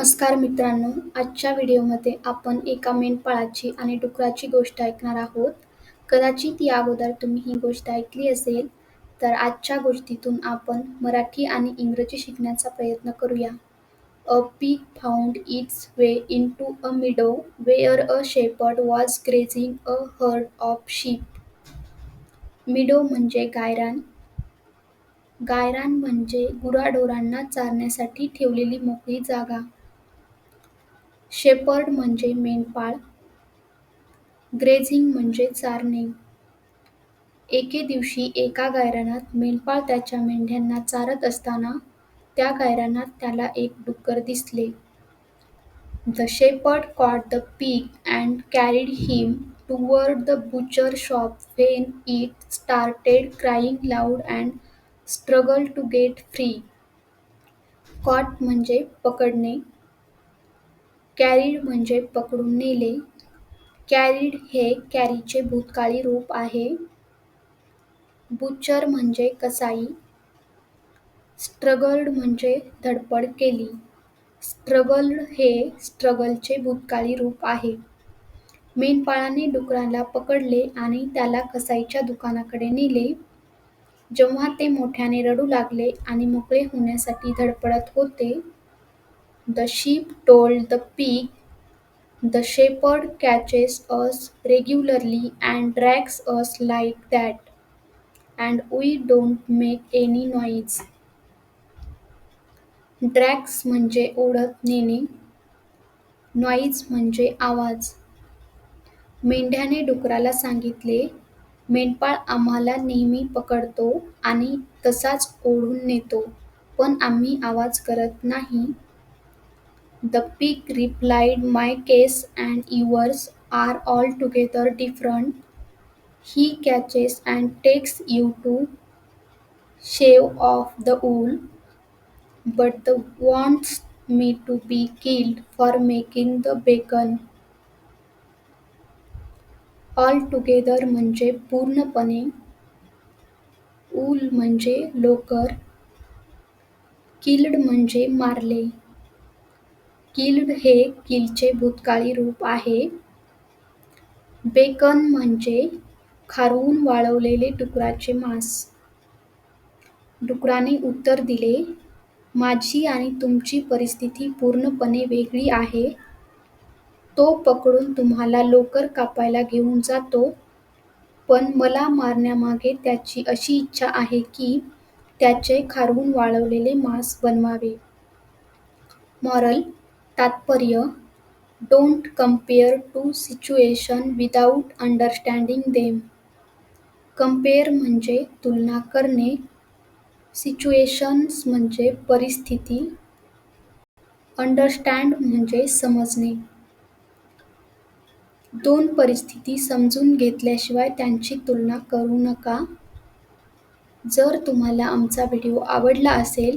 नमस्कार मित्रांनो आजच्या व्हिडिओमध्ये आपण एका मेंढपाळाची आणि डुकराची गोष्ट ऐकणार आहोत. कदाचित या अगोदर तुम्ही ही गोष्ट ऐकली असेल तर आजच्या गोष्टीतून आपण मराठी आणि इंग्रजी शिकण्याचा प्रयत्न करूया. A pig found its way into a meadow where a shepherd was grazing a herd of sheep meadow म्हणजे गायरान. गायरान म्हणजे गुराढोरांना चारण्यासाठी ठेवलेली मोकळी जागा. शेपर्ड म्हणजे मेंढपाळ ग्रेझिंग म्हणजे चारणे एके दिवशी एका गायरानात मेंढपाळ त्याच्या मेंढ्यांना चारत असताना त्या गायरानात त्याला एक डुक्कर दिसले. The shepherd caught the pig and carried him toward the butcher shop when it started crying loud and struggle to get free. Caught म्हणजे पकडणे, कॅरीड म्हणजे पकडून नेले. कॅरीड हे कॅरीचे भूतकाळी रूप आहे. बुचर म्हणजे कसाई. स्ट्रगल्ड म्हणजे धडपड केली. स्ट्रगल्ड हे स्ट्रगलचे भूतकाळी रूप आहे. मेंढपाळाने डुकराला पकडले आणि त्याला कसाईच्या दुकानाकडे नेले. जेव्हा ते मोठ्याने रडू लागले आणि मोकळे होण्यासाठी धडपडत होते, the sheep told the pig, "the shepherd catches us regularly and drags us like that, and we don't make any noise." Drags म्हणजे ओढत नेणे, नॉईज म्हणजे आवाज. मेंढ्याने डुकराला सांगितले, मेंढपाळ आम्हाला नेहमी पकडतो आणि तसाच ओढून नेतो, पण आम्ही आवाज करत नाही. The pig replied, "My case and yours are altogether different. He catches and takes you to shave off the wool, but wants me to be killed for making the bacon." Altogether म्हणजे पूर्णपणे, wool म्हणजे लोकर, killed म्हणजे मारले. Killed हे किलचे भूतकाळी रूप आहे. बेकन म्हणजे खारवून वाळवलेले डुकराचे मांस. डुकराने उत्तर दिले, माझी आणि तुमची परिस्थिती पूर्णपणे वेगळी आहे. तो पकडून तुम्हाला लोकर कापायला घेऊन जातो, पण मला मारण्यामागे त्याची अशी इच्छा आहे की त्याचे खारवून वाळवलेले मांस बनवावे. मॉरल: तात्पर्य: don't compare two situation without understanding them. Compare म्हणजे तुलना करणे, सिच्युएशन्स म्हणजे परिस्थिती, अंडरस्टँड म्हणजे समजणे. दोन परिस्थिती समजून घेतल्याशिवाय त्यांची तुलना करू नका. जर तुम्हाला आमचा व्हिडिओ आवडला असेल